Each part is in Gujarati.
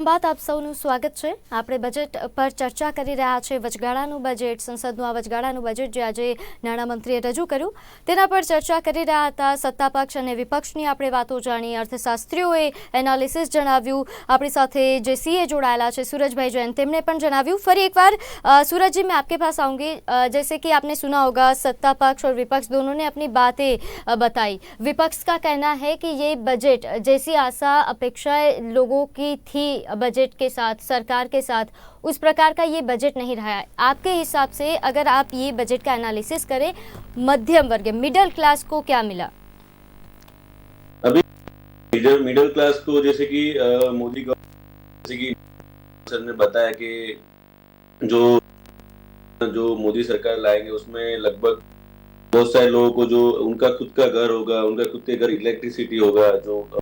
बात आप सौनु स्वागत है आप बजेट पर चर्चा कर रहा है वचगाड़ा बजेट संसद आ वचगाड़ा बजेट जो आज नाणामंत्री रजू करू तना पर चर्चा कर रहा था सत्तापक्ष विपक्ष की अपने बातों जाए अर्थशास्त्री एनालिस जानव्यू अपनी साथ जे ए जोड़ेला है सूरज भाई जैन तमने जानव्यू फरी एक बार सूरज जी मैं आपके पास आऊँगी जैसे कि आपने सुना होगा सत्ता पक्ष और विपक्ष दोनों ने अपनी बातें बताई विपक्ष का कहना है कि ये बजट जैसी आशा अपेक्षाएँ लोगों की थी बजट के साथ, सरकार के साथ, उस प्रकार का ये बजट नहीं रहा है। आपके हिसाब से अगर आप ये बजट का एनालिसिस करें, मध्यम वर्ग मिडिल क्लास को क्या मिला? मिडिल मिडिल क्लास को जैसे कि मोदी जैसे कि सर ने बताया कि जो जो मोदी सरकार लाएँगे, उसमें लगभग बहुत सारे लोगों को जो, उनका खुद का घर होगा, उनका खुद के घर इलेक्ट्रिसिटी होगा, जो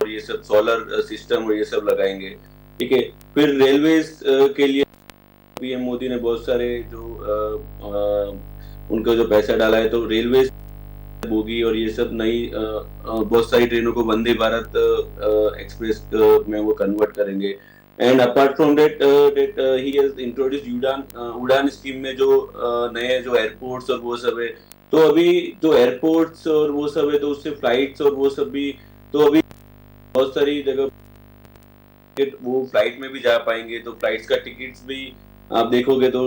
ये सब सोलर सिस्टम और ये सब लगाएँगे। ठीक है? फिर रेलवे के लिए पीएम मोदी ने बहुत सारे जो अ, उनका जो पैसा डाला है तो रेलवे बोगी और ये सब नई बहुत सारी ट्रेनों को वंदे भारत एक्सप्रेस में वो कन्वर्ट करेंगे। And apart from that that he introduce Udan Udan scheme में जो अ, नए जो एयरपोर्ट्स और वो सब है तो अभी जो एयरपोर्ट्स और वो सब है तो उससे फ्लाइट्स और वो सब भी तो अभी बहुत सारी जगह वो फ़्लाइट में भी जा पाएँगे तो फ्लाइट्स का टिकट्स भी आप देखोगे तो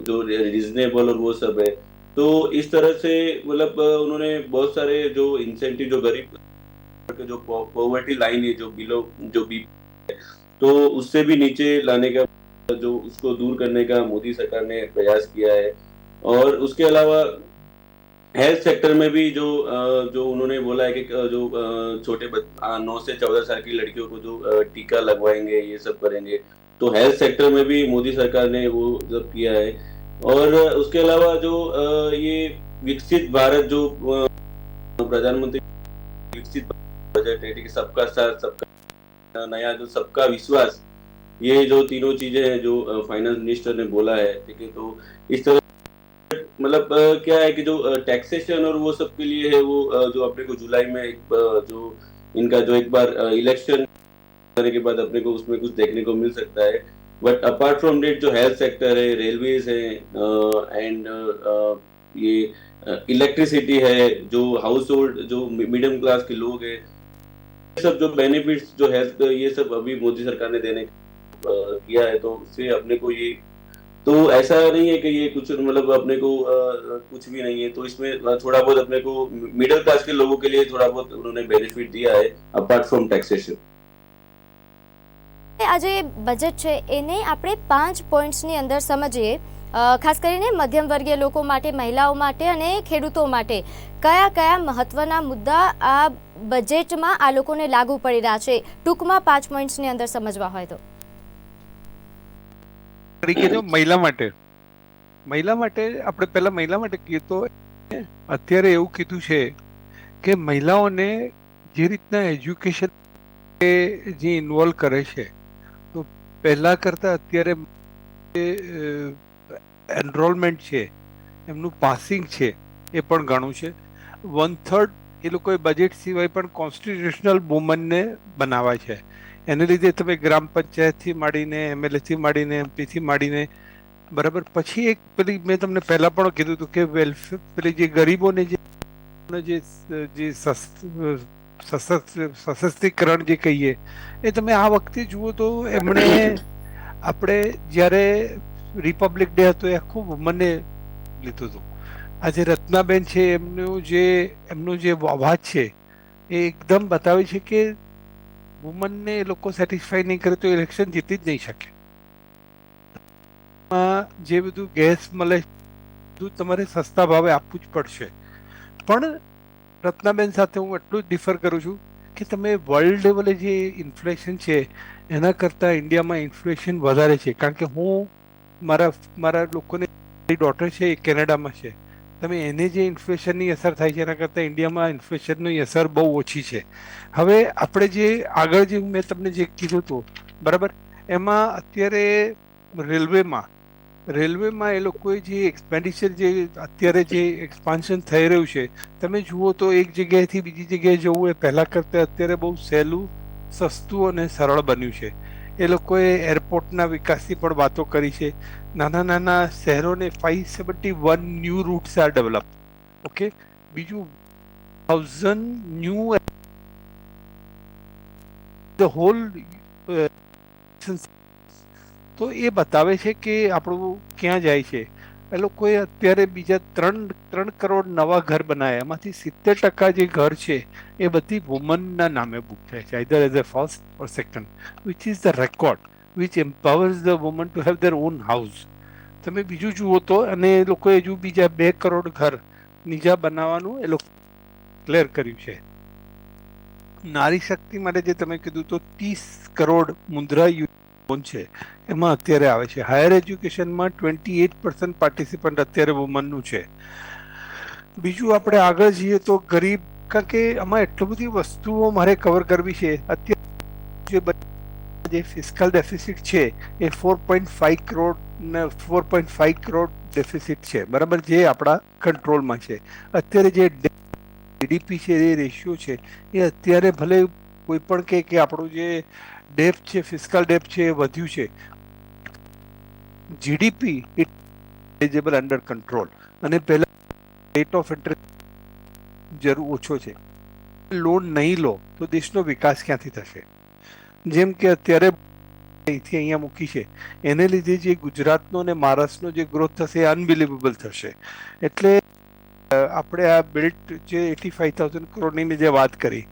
जो रीजनेबल और वो सब है। तो इस तरह से मतलब उन्होंने बहुत सारे जो इंसेंटिव जो गरीब जो पॉवर्टी लाइन है, जो बिलो जो बी तो उससे भी नीचे लाने का, जो उसको दूर करने का मोदी सरकार ने प्रयास किया है। और उसके अलावा हेल्थ सेक्टर में भी जो जो उन्होंने बोला है कि जो छोटे नौ से चौदह साल की लड़कियों को जो टीका लगवाएँगे, ये सब करेंगे। तो हेल्थ सेक्टर में भी मोदी सरकार ने वो सब किया है। और उसके अलावा जो ये विकसित भारत जो प्रधानमंत्री विकसित बजट है, ठीक है, सबका साथ, सबका नया जो सबका विश्वास, ये जो तीनों चीज़ें हैं जो फाइनेंस मिनिस्टर ने बोला है, ठीक है तो इस तरह मतलब क्या है कि जो टैक्सेशन और वो सब के लिए है, वो जो अपने को जुलाई में एक जो इनका जो एक बार इलेक्शन करने के बाद अपने को उसमें कुछ देखने को मिल सकता है। बट अपार्ट फ्रॉम डेट जो हेल्थ सेक्टर है रेलवेज है एंड ये इलेक्ट्रिसिटी है, जो हाउस होल्ड जो मिडिल क्लास के लोग हैं सब जो बेनिफिट्स जो हेल्थ ये सब अभी मोदी सरकार ने देने किया है तो उससे अपने को ये तो ऐसा नहीं है कि ये कुछ मतलब अपने को अ, कुछ भी नहीं है तो इसमें थोड़ा बहुत अपने को मिडिल क्लास के लोगों के लिए थोड़ा बहुत उन्होंने बेनिफिट दिया है अपार्ट फ्रॉम टैक्सेशन આ જે બજેટ છે એને આપણે પાંચ પોઈન્ટ્સની અંદર સમજીએ અ, ખાસ કરીને મધ્યમ વર્ગીય લોકો માટે મહિલાઓ માટે અને ખેડૂતો માટે કયા કયા મહત્વના મુદ્દા આ બજેટમાં આ લોકોને લાગુ પડી રહ્યા છે ટૂંકમાં પાંચ પોઈન્ટ્સની અંદર સમજવા હોય તો તરીકે જો મહિલા માટે મહિલા માટે, આપણે પહેલા મહિલા માટે કહીએ તો અત્યારે એવું કીધું છે કે મહિલાઓને જે રીતના એજ્યુકેશન જે ઇન્વોલ્વ કરે છે, તો પહેલા કરતા અત્યારે એનરોલમેન્ટ છે, એમનું પાસિંગ છે, એ પણ ઘણું છે. વન થર્ડ એ લોકોએ બજેટ સિવાય પણ કોન્સ્ટિટ્યુશનલ વુમનને બનાવ્યા છે. એને લીધે તમે ગ્રામ પંચાયતથી માંડીને, એમએલએથી માંડીને, એમપીથી માંડીને, બરાબર? પછી એક પેલી મેં તમને પહેલાં પણ કીધું હતું કે વેલફેર પેલી જે ગરીબોને જે જે સશસ્ત્રીકરણ જે કહીએ, એ તમે આ વખતે જુઓ તો એમણે આપણે જ્યારે રિપબ્લિક ડે હતો એ આખું વુમને લીધું હતું. આજે રત્નાબેન છે, એમનું જે, એમનો જે અવાજ છે, એ એકદમ બતાવે છે કે વુમનને એ લોકો સેટિસ્ફાઈ નહીં કરે તો ઇલેક્શન જીતી જ નહીં શકે. જે બધું ગેસ મળે બધું તમારે સસ્તા ભાવે આપવું જ પડશે. પણ રત્નાબેન સાથે હું એટલું જ ડિફર કરું છું કે તમે વર્લ્ડ લેવલે જે ઇન્ફ્લેશન છે, એના કરતાં ઇન્ડિયામાં ઇન્ફ્લેશન વધારે છે. કારણ કે હું મારા મારા લોકોને ડોટર છે એ કેનેડામાં છે. તમે એને જે ઇન્ફ્લેશનની અસર થાય છે, એના કરતાં ઇન્ડિયામાં ઇન્ફ્લેશનની અસર બહુ ઓછી છે. હવે આપણે જે આગળ જે મેં તમને જે કીધું હતું, બરાબર? એમાં અત્યારે રેલવેમાં રેલવેમાં એ લોકોએ જે એક્સપેન્ડિચર જે અત્યારે જે એક્સપાન્શન થઈ રહ્યું છે, તમે જુઓ તો એક જગ્યાએથી બીજી જગ્યાએ જવું એ પહેલાં કરતાં અત્યારે બહુ સહેલું, સસ્તું અને સરળ બન્યું છે. એ લોકોએ એરપોર્ટના વિકાસની પણ વાતો કરી છે. નાના નાના શહેરોને five seventy one new routes are develop okay બીજું થાઉઝન્ડ ન્યૂ ધ હોલ તો એ બતાવે છે કે આપણું ક્યાં જાય છે? એ લોકોએ અત્યારે બીજા ત્રણ ત્રણ કરોડ નવા ઘર બનાવ્યા એમાંથી સિત્તેર ટકા જે ઘર છે, એ બધી વુમનના નામે બુક થાય છે. Either as a first or second which is the record which empowers the woman to have their own house તમે બીજું જુઓ તો, અને એ લોકોએ હજુ બીજા બે કરોડ ઘર નીજા બનાવવાનું એ લોકો ક્લિયર કર્યું છે. નારી શક્તિ માટે જે તમે કીધું તો ત્રીસ કરોડ મુદ્રા લોન છે. એમાં અત્યારે આવે છે. હાયર એજ્યુકેશનમાં ટ્વેન્ટી એટ પર્સન્ટ પાર્ટિસિપન્ટ અત્યારે વુમનનું છે. બીજું આપણે આગળ જઈએ તો ગરીબ, કારણ કે આમાં એટલી બધી વસ્તુઓ મારે કવર કરવી છે. અત્યારે જે ફિસ્કલ ડેફિસિટ છે, એ ફોર પોઈન્ટ ફાઈવ કરોડ ને four point five crore deficit છે. બરાબર? જે આપણા કંટ્રોલમાં છે. અત્યારે જે જીડીપી છે, એ રેશિયો છે, એ અત્યારે ભલે કોઈ પણ કે આપણું જે ડેપ છે ફિસ્કલ ડેપ છે એ વધ્યું છે. GDP it manageable under control અને પહેલા રેટ ઓફ ઇન્ટરેસ્ટ જરૂર ઓછો છે. લોન નહીં લો તો દેશનો વિકાસ ક્યાંથી થશે? જેમ કે અત્યારે અહીંથી અહીંયા મૂકી છે. એને લીધે જે ગુજરાતનો અને મહારાષ્ટ્રનો જે ગ્રોથ થશે એ અનબિલિવેબલ થશે. એટલે આપણે આ બિલ્ટ જે એટી ફાઈવ થાઉઝન્ડ કરોડની જે વાત કરી.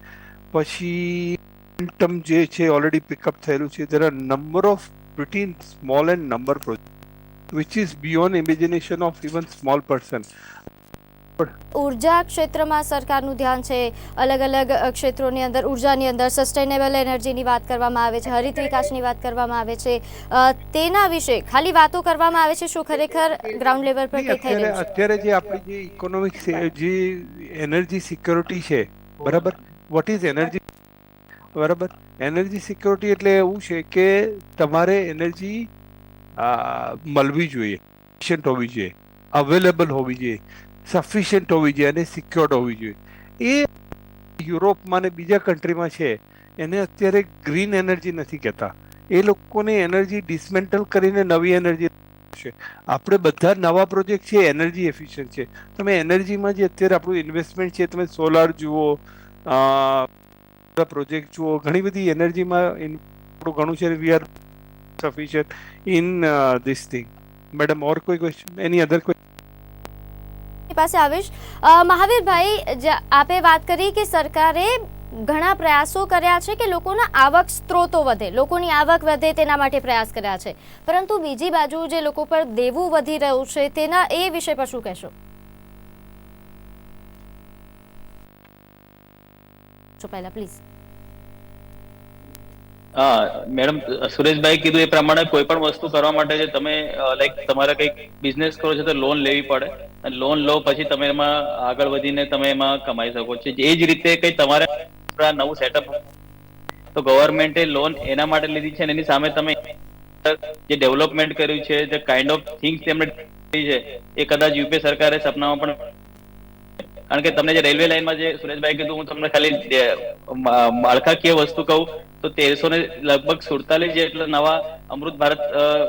પછી ટર્મ જે છે ઓલરેડી પિકઅપ થયેલું છે. There are number of pretty small and number project which is beyond imagination of even small person ઊર્જા ક્ષેત્રમાં સરકારનું ધ્યાન છે. અલગ અલગ ક્ષેત્રોની અંદર ઉર્જાની અંદર સસ્ટેનેબલ એનર્જીની વાત કરવામાં આવે છે હરિત વિકાસની વાત કરવામાં આવે છે. તેના વિશે ખાલી વાતો કરવામાં આવે છે શું ખરેખર ગ્રાઉન્ડ લેવલ પર થઈ રહ્યું છે? અત્યારે જે આપણી જે ઇકોનોમિક જે એનર્જી સિક્યોરિટી છે બરાબર? વોટ ઇઝ એનર્જી બરાબર. એનર્જી સિક્યોરિટી એટલે એવું છે કે તમારે એનર્જી મળવી જોઈએ, efficient હોવી જોઈએ અવેલેબલ હોવી જોઈએ સફિશિયન્ટ હોવી જોઈએ અને સિક્યોર્ડ હોવી જોઈએ. એ યુરોપમાં ને બીજા કન્ટ્રીમાં છે, એને અત્યારે ગ્રીન એનર્જી નથી કહેતા. એ લોકોને એનર્જી ડિસમેન્ટલ કરીને નવી એનર્જી છે. આપણે બધા નવા પ્રોજેક્ટ છે એનર્જી એફિશિયન્ટ છે. તમે એનર્જીમાં જે અત્યારે આપણું ઇન્વેસ્ટમેન્ટ છે, તમે સોલાર જુઓ પ્રોજેક્ટ જુઓ, ઘણી બધી એનર્જીમાં આપણું ઘણું છે we are sufficient in this thing madam or કોઈ ક્વેશ્ચન એની અધર કોઈ પાસે આવીશ મહાવીરભાઈ આપે વાત કરી કે સરકારે ઘણા પ્રયાસો કર્યા છે કે લોકોના આવક સ્ત્રોતો વધે. લોકોની આવક વધે તેના માટે પ્રયાસ કર્યા છે. પરંતુ બીજી બાજુ જે લોકો પર દેવું વધી રહ્યું છે તેના એ વિષય પર શું કહેશો? જો પહેલા પ્લીઝ મેડમ, સુરેશભાઈ કીધું એ પ્રમાણે કોઈ પણ વસ્તુ કરવા માટે જે તમે લાઈક તમારે કંઈક બિઝનેસ કરો છો તો લોન લેવી પડે. અને લોન લો, પછી તમે એમાં આગળ વધીને તમે એમાં કમાઈ શકો છો. એ જ રીતે કઈ તમારે નવું સેટઅપ તો ગવર્મેન્ટે લોન એના માટે લીધી છે અને એની સામે તમે જે ડેવલપમેન્ટ કર્યું છે, જે કાઇન્ડ ઓફ થિંગ્સ તેમણે છે, એ કદાચ યુપીએ સરકારે સપનામાં પણ કારણ કે તમને જે રેલવે લાઈનમાં જે સુરેશભાઈ કીધું, હું તમને ખાલી માળખાકીય વસ્તુ કહું, તો તેરસો ને લગભગ સુડતાલીસ જેટલા નવા અમૃત ભારત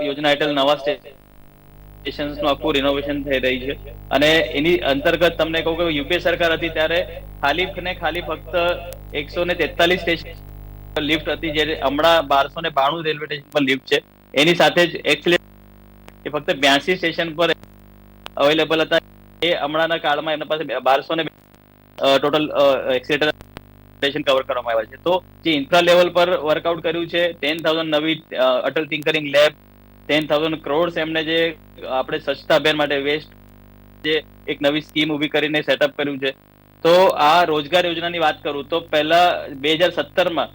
યોજના હેઠળ નવા સ્ટેશનનું આખું રિનોવેશન થઈ રહી છે. અને એની અંતર્ગત તમને કહું કે યુપીએ સરકાર હતી ત્યારે ખાલી ને ખાલી ફક્ત એકસો ને તેતાલીસ સ્ટેશન લિફ્ટ હતી, જે હમણાં બારસો ને બાણું રેલવે સ્ટેશન પર લિફ્ટ છે. એની સાથે જ એક્સલે એ ફક્ત બ્યાસી સ્ટેશન પર અવેલેબલ હતા. એ હમણાંના કાળમાં એમના પાસે બારસો ને ટોટલ એક્સિલેટર કવર કરવામાં આવ્યા છે. તો જે ઇન્ફ્રા લેવલ પર વર્કઆઉટ કર્યું છે ટેન થાઉઝન્ડ નવી Atal tinkering lab ten thousand crore એમને જે આપણે સ્વચ્છતા અભિયાન માટે વેસ્ટ જે એક નવી સ્કીમ ઊભી કરીને સેટઅપ કર્યું છે. તો આ રોજગાર યોજનાની વાત કરું તો પહેલા બે હજાર સત્તરમાં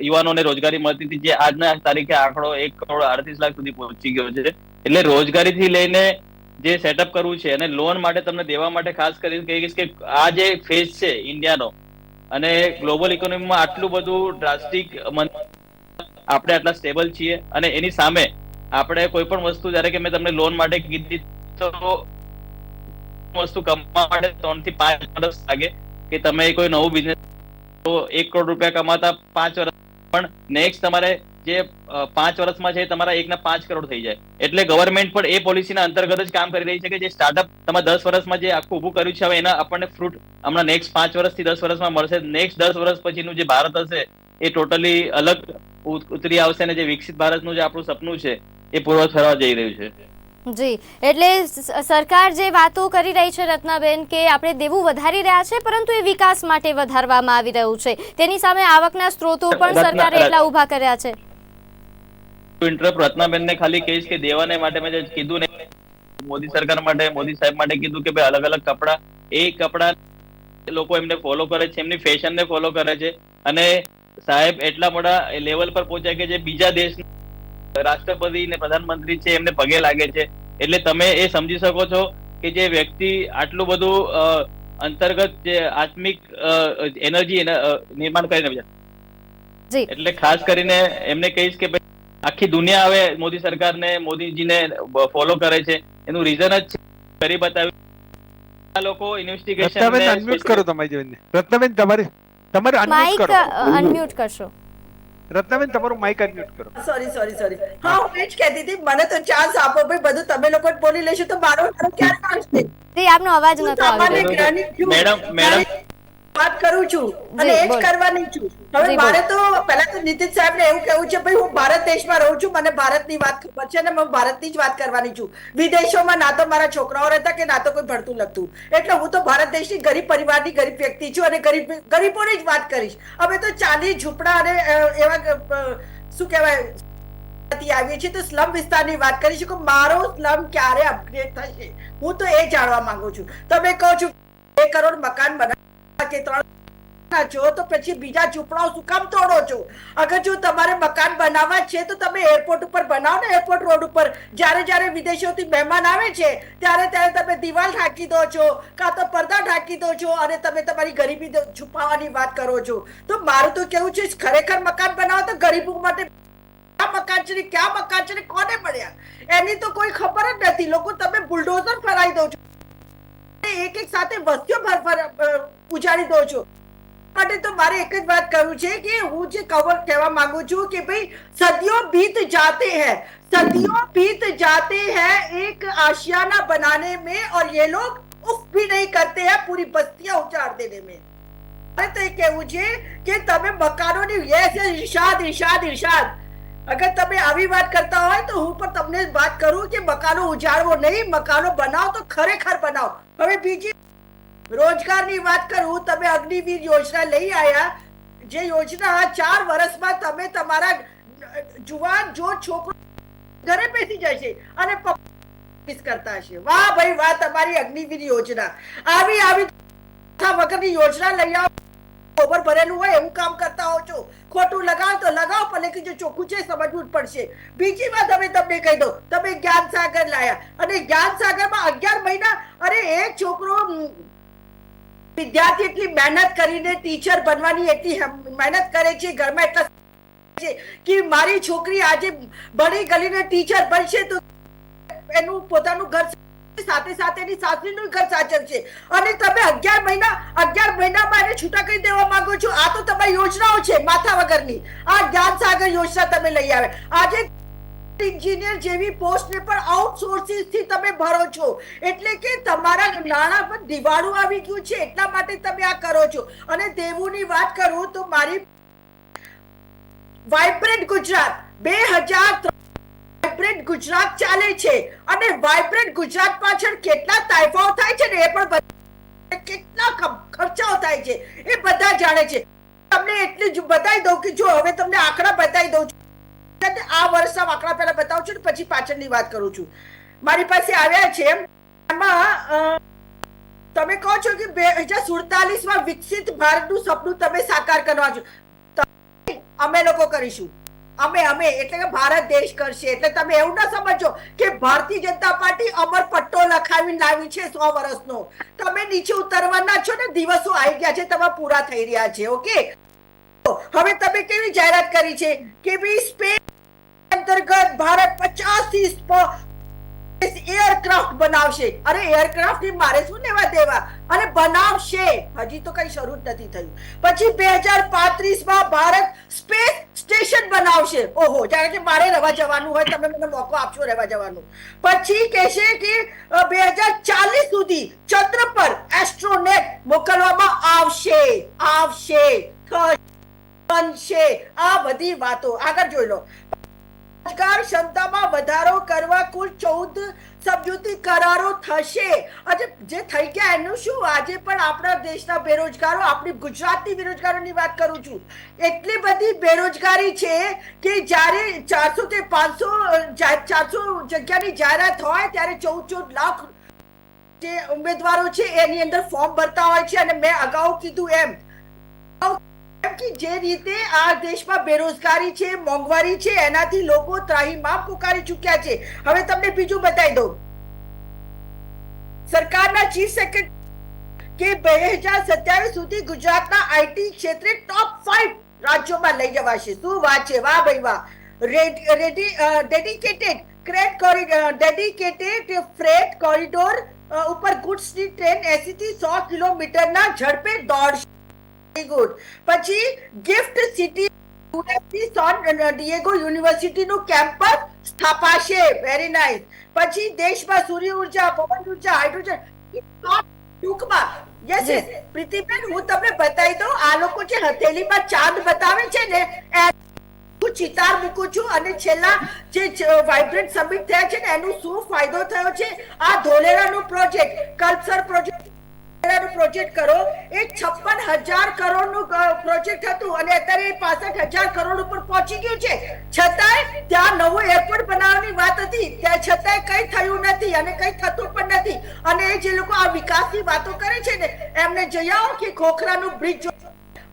યુવાનોને રોજગારી મળતી હતી, જે આજના તારીખે આંકડો એક કરોડ અડતીસ લાખ સુધી પહોંચી ગયો છે. એટલે રોજગારીથી લઈને જે સેટઅપ કરવું છે અને લોન માટે તમને દેવા માટે ખાસ કરીને કહીશ કે આ જે ફેઝ છે ઇન્ડિયાનો અને ગ્લોબલ ઇકોનોમીમાં આટલું બધું ડ્રાસ્ટિક આપણે આટલા સ્ટેબલ છીએ અને એની સામે આપણે કોઈ પણ વસ્તુ, જ્યારે કે મેં તમને લોન માટે કીધી તો વસ્તુ કમાવા માટે ત્રણથી પાંચ વર્ષ લાગે કે તમે કોઈ નવું બિઝનેસ તો એક કરોડ રૂપિયા કમાતા પાંચ વર્ષ. પણ નેક્સ્ટ તમારે જે પાંચ વર્ષમાં છે તમારા એકના પાંચ કરોડ થઈ જાય. એટલે ગવર્મેન્ટ પણ એ પોલિસીના અંતર્ગત જ કામ કરી રહી છે કે જે સ્ટાર્ટઅપ તમે દસ વર્ષમાં જે આખું ઊભું કર્યું છે હવે એના આપણને ફ્રૂટ હમણાં નેક્સ્ટ પાંચ વર્ષથી દસ વર્ષમાં મળશે. નેક્સ્ટ દસ વર્ષ પછીનું જે ભારત હશે એ ટોટલી અલગ ઉતરી આવશે અને જે વિકસિત ભારતનું જે આપણું સપનું છે એ પૂર્વ થવા જઈ રહ્યું છે. જી એટલે સરકાર જે વાતો કરી રહી છે રત્નાબેન કે આપણે દેવું વધારી રહ્યા છે પરંતુ એ વિકાસ માટે વધારવામાં આવી રહ્યું છે. તેની સામે આવકના સ્ત્રોતો પણ સરકારે એટલા ઊભા કર્યા છે. ઇન્ટરપ્ટ રત્નાબેનને ખાલી કહીશ કે દેવાને માટે મેં જે કીધું ને મોદી સરકાર માટે મોદી સાહેબ માટે કીધું કે ભાઈ અલગ અલગ કપડા એ કપડા લોકો એમને ફોલો કરે છે એમની ફેશન ને ફોલો કરે છે. અને સાહેબ એટલા મોટા લેવલ પર પહોંચ્યા કે જે બીજા દેશ રાષ્ટ્રપતિ ને પ્રધાનમંત્રી છે એમને પગે લાગે છે. એટલે તમે એ સમજી શકો છો કે જે વ્યક્તિ આટલું બધું અંતર્ગત જે આત્મિક એનર્જી નિર્માણ કરીને એટલે ખાસ કરીને એમને કહીશ કે આખી દુનિયા હવે મોદી સરકારને મોદીજીને ફોલો કરે છે. એનું રીઝન જ કરી બતાવ્યું લોકો અનમ્યુટ કરો તમારી જઈને. રત્નાબેન તમારે તમારે અનમ્યુટ કરો. અનમ્યુટ કરશો. રત્નાબેન તમારું માઇક અનમ્યુટ કરો. સોરી સોરી સોરી હા હું એ જ કહેતી હતી મને તો ચાન્સ આપો ભાઈ બધું તમે લોકો જ બોલી લેશો તો મારો ક્યારે આવશે આપનો અવાજ નતો. Madam, madam. વાત કરું છું અને એ જ કરવાની છું. હવે મારે તો પહેલા તો નીતિન સાહેબ ને એવું કેવું છે ભાઈ હું ભારત દેશમાં રહું છું મને ભારતની વાત ખબર છે અને હું ભારતની જ વાત કરવાની છું. વિદેશોમાં ના તો મારા છોકરાઓ રહેતા કે ના તો કોઈ ભણતું લખતું એટલે હું તો ભારત દેશની ગરીબ પરિવારની ગરીબ વ્યક્તિ છું અને ગરીબ ગરીબોની જ વાત કરીશ. અમે તો ચાલી ઝૂંપડા અને એવા શું કહેવાય આવીએ છીએ. તો સ્લમ વિસ્તારની વાત કરીશું કે મારો સ્લમ ક્યારે અપગ્રેડ થશે? હું તો એ જાણવા માંગુ છું. તમે કહો છો બે કરોડ મકાન બનાવવા કે ત્રણ છો તો પછી બીજા ઝૂંપડાઓ શું કામ તોડો છો? અગર જો તમારે મકાન બનાવવા છે તો તમે એરપોર્ટ ઉપર બનાવો ને એરપોર્ટ રોડ ઉપર. જ્યારે જ્યારે વિદેશોથી મહેમાન આવે છે, ત્યારે ત્યારે તમે દિવાલ ઢાંકી દો છો, કાં તો પડદા ઢાંકી દો છો અને તમે તમારી ગરીબી છુપાવવાની વાત કરો છો. તો મારું તો કેવું છે, ખરેખર મકાન બનાવો તો ગરીબો માટે ક્યાં મકાન છે ને, ક્યાં મકાન કોને મળ્યા? એની તો કોઈ ખબર જ નથી. લોકો તમે બુલડોઝર ફરાઈ દો છો. એક સાથે વસ્તીઓ ઉજાડી દો છો માટે તો મારે એક જ વાત કહ્યું છે કે હું જે કહેવા માંગુ છું કે ભાઈ સદીઓ बीत जाते हैं सदियों बीत जाते हैं एक आशियाना बनाने में और ये लोग उफ भी नहीं करते हैं पूरी बस्तियाँ उजाड़ देने में अरे तो કહેવું છે કે તમે મકાનોની યસ ઇરશાદ ઇરશાદ ઇરશાદ અગર તમે આવી વાત કરતા હોય તો હું પણ તમને વાત કરું કે મકાનો ઉજાડવો નહીં મકાનો બનાવો તો ખરેખર બનાવો હવે બીજી રોજગારની વાત કરું, તમે અગ્નિવીર યોજના લઈ આવ્યા જે યોજના ચાર વર્ષમાં તમે તમારા જુવાન, જો છોકરો ઘરે બેસી જશે અને મિસ કરતા હશે. વાહ ભાઈ, વાહ, તમારી અગ્નિવીર યોજના. આવી આવી વગરની યોજના લઈ આવો. ગોબર ભરેલું હોય એવું કામ કરતા હો છો. ખોટું લગાવ તો લગાવ, પણ લેકિન જો ચોખ્ખું છે સમજવું જ પડશે. બીજી વાત હવે તમને કહી દઉં, તમે જ્ઞાન સાગર લાયા. અને જ્ઞાન સાગરમાં અગિયાર મહિના, અરે એક છોકરો વિદ્યાર્થી એટલી મહેનત કરીને ટીચર બનવાની એટલી મહેનત કરે છે, ઘરમાં એટલા છે કે મારી છોકરી આજે ભણી ગલીને ટીચર બનશે તો એનું પોતાનું ઘર સાથે સાથે એની સાસરીનું ઘર સાચવશે અને તમે અગિયાર મહિના, અગિયાર મહિનામાં એને છૂટા કરી દેવા માંગો છો. આ તો તમારી યોજનાઓ છે, માથા વગરની. આ જ્ઞાન સાગર યોજના તમે લઈ આવે. આજે એન્જિનિયર જેવી પોસ્ટને પણ આઉટસોર્સિસથી તમે ભરો છો. એટલે કે તમારા નાણાં પર દિવાળું આવી ગયું છે, એટલા માટે તમે આ કરો છો. અને દેવુની વાત કરું તો મારી વાઇબ્રન્ટ ગુજરાત, બે હજાર વાઇબ્રન્ટ ગુજરાત ચાલે છે. અને વાઇબ્રન્ટ ગુજરાત પાછળ કેટલા તાઇફાઓ થાય છે ને એ પણ કેટલા ખર્ચાઓ થાય છે. એ બધા જાણે છે. તમને એટલી જ બતાવી દઉં કે જો હવે તમને આંકડા બતાવી દઉં છું. આ વર્ષના આંકડા પહેલા બતાવું છું ને પછી પાછળની વાત કરું છું. મારી પાસે આવ્યા છે અ, તમે કહો છો કે બે હજાર સુડતાલીસમાં વિકસિત ભારતનું સપનું તમે સાકાર કરવા છો. અમે લોકો કરીશું. અમે અમે, એટલે કે ભારત દેશ કરશે. એટલે તમે એવું ના સમજો કે ભારતીય જનતા પાર્ટી અમર પટ્ટો લખાવીને લાવી છે સો વર્ષનો. તમે નીચે ઉતરવાના છો ને, દિવસો આવી ગયા છે, તમારા પૂરા થઈ રહ્યા છે, ઓકે? હવે તમે કેવી જાહેરાત કરી છે? કે ભાઈ સ્પેસ અંતર્ગત ભારત પચાસથી એરક્રાફ્ટ બનાવશે. અરે એરક્રાફ્ટ મારે શું લેવા દેવા? અને બનાવશે. હજી તો કઈ શરૂ જ નથી થયું. પછી બે હજાર પાંત્રીસમાં ભારત સ્પેસ સ્ટેશન બનાવશે. ઓહો જાણે કે મારે રહેવા જવાનું હોય તમે મને મોકો આપશો રહેવા જવાનું. પછી કહેશે કે બે હજાર ચાલીસ સુધી ચંદ્ર પર એસ્ટ્રોનેટ મોકલવામાં આવશે. આવશે. થશે, બનશે. આ બધી વાતો. આગળ જોઈ લો. રોજગાર ક્ષમતામાં વધારો કરવા કુલ ચૌદ સમજૂતી કરારો થશે. આજે જે થઈ ગયા એનું શું? આજે પણ આપણા દેશના બેરોજગારો, આપણી ગુજરાતની બેરોજગારોની વાત કરું છું. એટલી બધી બેરોજગારી છે કે જ્યારે ચારસો કે પાંચસો ચારસો જગ્યાની જાહેરાત હોય ત્યારે ચૌદ ચૌદ લાખ જે ઉમેદવારો છે એની અંદર ફોર્મ ભરતા હોય છે અને મેં અગાઉ કીધું એમ. કે જે રીતે આ દેશમાં બેરોજગારી છે, મોંઘવારી છે, એનાથી લોકો ત્રાહીમામ પુકારી ચૂક્યા છે. હવે તમને બીજું બતાવી દઉં. સરકારના ચીફ સેક્રેટરી કે બે હજાર સત્યાવીસ સુધી ગુજરાતના આઈટી ક્ષેત્રે ટોપ ફાઈવ રાજ્યોમાં લઈ જવાશે. શું વાત છે? વાહ ભાઈ વાહ. Ready dedicated freight corridor dedicated freight corridor ઉપર ગુડ્સની ટ્રેન એસી થી સો કિલોમીટરના ઝડપે દોડશે. વેરી ગુડ પછી ગિફ્ટ સિટી સોન ડિએગો યુનિવર્સિટીનું કેમ્પસ સ્થાપાશે. વેરી નાઇસ પછી દેશમાં સૂર્ય ઊર્જા પવન ઊર્જા હાઇડ્રોજન ટૂંકમાં. યસ યસ પ્રીતિબેન હું તમને બતાવી દઉં આ લોકો જે હથેલીમાં ચાંદ બતાવે છે ને એ હું ચિતાર મૂકું છું અને છેલ્લા જે વાઇબ્રન્ટ સબમિટ થયા છે ને એનું શું ફાયદો થયો છે? આ ધોલેરાનું પ્રોજેક્ટ કલ્પસર પ્રોજેક્ટ પ્રોજેક્ટ કરો એ છપ્પન હજાર કરોડનું પ્રોજેક્ટ હતું અને અત્યારે એ પાસઠ હજાર કરોડ ઉપર પહોંચી ગયું છે. છતાંય ત્યાં નવું એરપોર્ટ બનાવવાની વાત હતી. ત્યાં છતાંય કઈ થયું નથી અને કઈ થતું પણ નથી. અને એ જે લોકો આ વિકાસની વાતો કરે છે ને એમને જઈ આવો કે ખોખરાનું બ્રિજ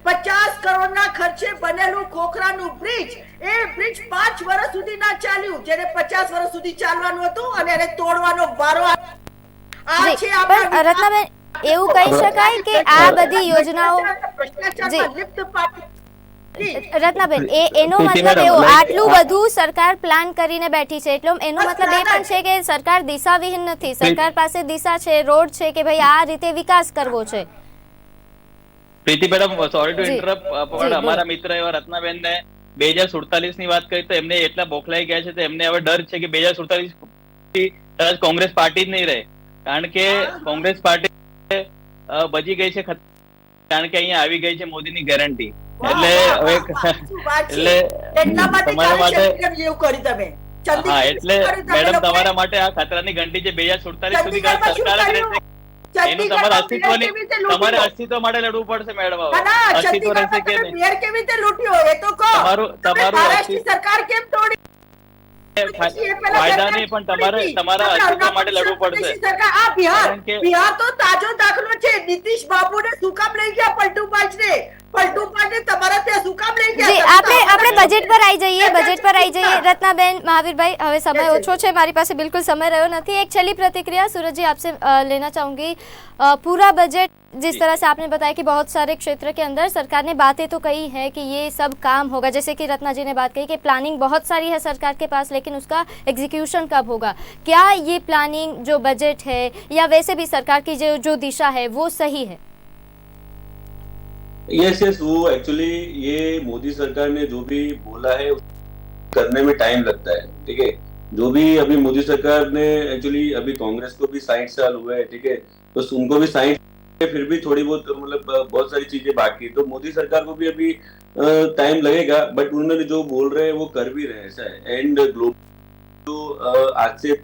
પચાસ કરોડના ખર્ચે બનેલું ખોખરાનું બ્રિજ એ બ્રિજ પાંચ વર્ષ સુધી ના ચાલ્યું. જેને પચાસ વર્ષ સુધી ચાલવાનું હતું અને એને તોડવાનો વારો આ છે આપણા રત્નાબેન એવું કહી શકાય કે આ બધી યોજનાઓ રત્નાબેન એ એનો પ્રીતિ મતલબ એવો આટલું બધું સરકાર પ્લાન કરીને બેઠી છે. એટલો એનો મતલબ એ પણ છે કે સરકાર દિશાવિહીન નથી. સરકાર પાસે દિશા છે રોડ છે કે ભાઈ આ રીતે વિકાસ કરવો છે. Preeti madam sorry to interrupt પણ અમારા મિત્ર એવા રત્નાબેન ને બે હજાર સુડતાલીસની વાત કરી તો એમને એટલા બોખલાઈ ગયા છે તો એમને હવે ડર છે કે બે હજાર સુડતાલીસ કોંગ્રેસ પાર્ટી જ નહીં રહે. કારણ કે કોંગ્રેસ પાર્ટી બચી ગઈ છે કારણ કે અહીંયા આવી ગઈ છે મોદીની ગેરંટી એટલે હવે એટલે તમારા માટે એવું કરી તમે? હા એટલે મેડમ તમારા માટે આ ખતરાની ઘંટી છે બે હજાર સુડતાલીસ સુધી સરકાર એનું તમારા અસ્તિત્વની? તમારે અસ્તિત્વ માટે લડવું પડશે મેડમ અસ્તિત્વ રહેશે કે નહીં? તમારું તમારું સરકાર કેમ તોડી ફાયદા નહીં પણ તમારે તમારા અસ્તિત્વ માટે લડવું પડશે. સરકાર આ બિહાર બિહાર તો તાજો દાખલો છે. નીતિશ બાબુને શું કામ લઈ ગયા પલટુ પાંચને? પલટુ પાંચને તમારા ત્યાં શું કામ લઈ ગયા જી તમે તો આપણે આપણા આપણે બજેટ પર આવી જઈએ સરકાર બજેટ પર આવી જઈએ છે. રત્નાબેન મહાવીરભાઈ હવે સમય Yes, yes. ઓછો છે મારી પાસે बिल्कुल समय રહ્યો નથી एक छली प्रतिक्रिया सूरज जी आपसे अ, लेना चाहूंगी अ, पूरा बजट जिस जी। तरह से आपने बताया कि बहुत सारे क्षेत्र के अंदर सरकार ने बातें तो कही है कि ये सब काम होगा जैसे कि रत्ना जी ने बात कही कि प्लानिंग बहुत सारी है सरकार के पास लेकिन उसका एग्जीक्यूशन कब होगा क्या ये प्लानिंग जो बजट है या वैसे भी सरकार की जो जो दिशा है वो सही है यस यस वो एक्चुअली ये मोदी सरकार ने जो भी बोला है, करने में टाइम लगता है, ठीक है? जो भी अभी मोदी सरकार ने एक्चुअली अभी कांग्रेस को भी साठ साल हुए हैं, ठीक है? तो उनको भी साठ फिर भी थोड़ी बहुत मतलब बहुत सारी चीज़ें बाकी तो मोदी सरकार को भी अभी टाइम लगेगा बट उन्होंने जो बोल रहे हैं, वो कर भी रहे हैं, ऐसा है। एंड ग्लोबल जो आज से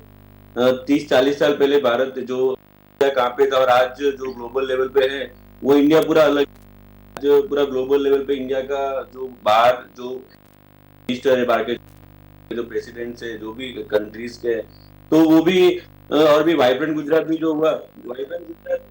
तीस चालीस साल पहले भारत जो, कहाँ पे था और आज जो ग्लोबल लेवल पे है, वो इंडिया पूरा अलग आज पूरा ग्लोबल लेवल पे इंडिया का जो बाहर, जो मिनिस्टर है, बाहर के जो प्रेसिडेंट्स है, जो भी कंट्रीज़ के तो वो भी और भी वाइब्रेंट गुजरात में जो हुआ वाइब्रेंट गुजरात।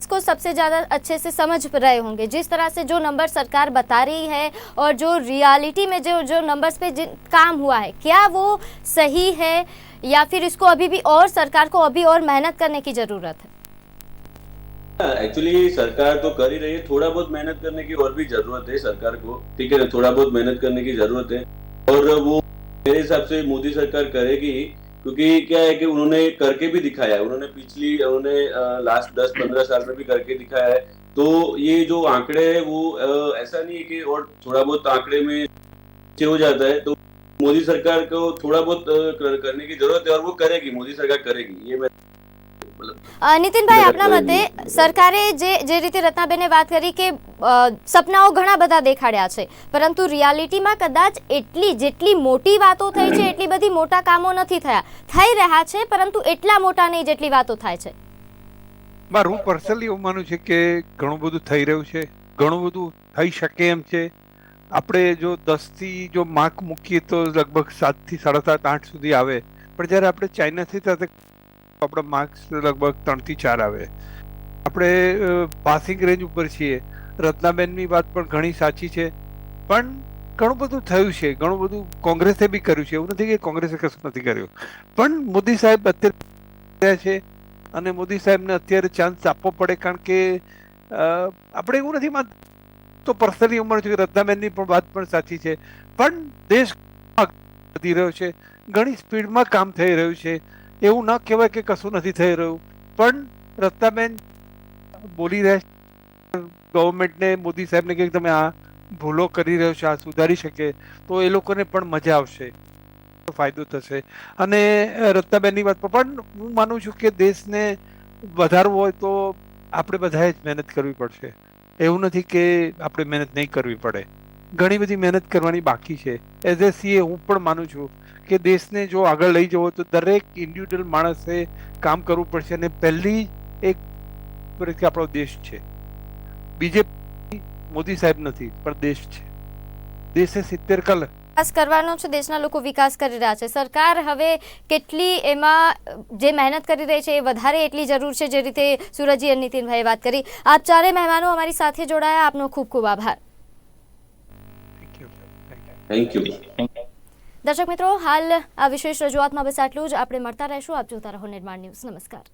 इसको सबसे ज़्यादा अच्छे से समझ रहे होंगे। जिस तरह से जो नंबर सरकार बता रही है और जो रियलिटी में जो जो नंबर्स पे काम हुआ है, क्या वो सही है या फिर इसको अभी भी और, सरकार को अभी और मेहनत करने की ज़रूरत है? एक्चुअली सरकार तो कर ही रही है। थोड़ा बहुत मेहनत करने की और भी ज़रूरत है सरकार को। ठीक है ना थोड़ा बहुत मेहनत करने की ज़रूरत है। और वो मेरे हिसाब से मोदी सरकार करेगी क्योंकि क्या है कि उन्होंने करके भी दिखाया है। उन्होंने पिछली, उन्होंने लास्ट दस, पंद्रह साल में भी करके दिखाया है। तो ये जो आंकड़े है वो ऐसा नहीं है कि और थोड़ा बहुत आंकड़े में हो जाता है। तो मोदी सरकार को थोड़ा बहुत करने की ज़रूरत है और वो करेगी। मोदी सरकार करेगी। ये मैं નીતિનભાઈ આપના મતે સરકારે જે જે રીતે રત્નાબેને વાત કરી કે સપનાઓ ઘણા બધા દેખાડ્યા છે પરંતુ રિયાલિટીમાં કદાચ એટલી જેટલી મોટી વાતો થઈ છે એટલી બધી મોટા કામો નથી થયા. થઈ રહ્યા છે પરંતુ એટલા મોટા નહીં જેટલી વાતો થાય છે. મારું પર્સનલી એવું માનું છે કે ઘણું બધું થઈ રહ્યું છે ઘણું બધું થઈ શકે એમ છે. આપણે જો દસથી જો માર્ક મૂકીએ તો લગભગ સાતથી સાડા સાત આઠ સુધી આવે. પણ જ્યારે આપણે ચાઇનાથી સાથે આપણા માર્ક્સ લગભગ ત્રણથી ચાર આવે. આપણે પાસિંગ રેન્જ ઉપર છીએ. રત્નાબેનની વાત પણ ઘણી સાચી છે. પણ ઘણું બધું થયું છે. ઘણું બધું કોંગ્રેસે બી કર્યું છે. એવું નથી કે કોંગ્રેસે કશું નથી કર્યું. પણ મોદી સાહેબ અત્યારે છે અને મોદી સાહેબને અત્યારે ચાન્સ આપવો પડે કારણ કે આપણે એવું નથી માનતા તો પર્સનલી ઉંમર છે કે રત્નાબેનની પણ વાત પણ સાચી છે. પણ દેશ વધી રહ્યો છે ઘણી સ્પીડમાં કામ થઈ રહ્યું છે. એવું ન કહેવાય કે કશું નથી થઈ રહ્યું. પણ રત્નાબેન બોલી રહ્યા ગવર્મેન્ટને, મોદી સાહેબને કે તમે આ ભૂલો કરી રહ્યો છો, આ સુધારી શકે, તો એ લોકોને પણ મજા આવશે. ફાયદો થશે. અને રત્નાબેનની વાત પણ હું માનું છું કે દેશને વધારવો હોય તો આપણે બધાએ જ મહેનત કરવી પડશે. એવું નથી કે આપણે મહેનત નહીં કરવી પડે. ઘણી બધી મહેનત કરવાની બાકી છે. એઝ એ સીએ હું પણ માનું છું કે દેશને જો આગળ લઈ જવો તો દરેક ઇન્ડિવિડ્યુઅલ માણસે કામ કરવું પડશે અને પહેલી એક કે આપણો દેશ છે. બીજેપી મોદી સાહેબ નથી, પણ દેશ છે. દેશે સિત્તેર કલ વિકાસ કરવાનો છે, દેશના લોકો વિકાસ કરી રહ્યા છે. સરકાર હવે કેટલી એમાં જે મહેનત કરી રહી છે એ વધારે એટલી જરૂર છે, જે રીતે સુરજી અને નીતિનભાઈએ વાત કરી. આપ ચારે મહેમાનો અમારી સાથે જોડાયા. આપનો ખૂબ ખૂબ આભાર. થેન્ક યુ દર્શક મિત્રો, હાલ આ વિશેષ રજૂઆતમાં બસ આટલું જ. આપણે મળતા રહેશું આપ જોતા રહો નિર્માણ ન્યૂઝ. નમસ્કાર.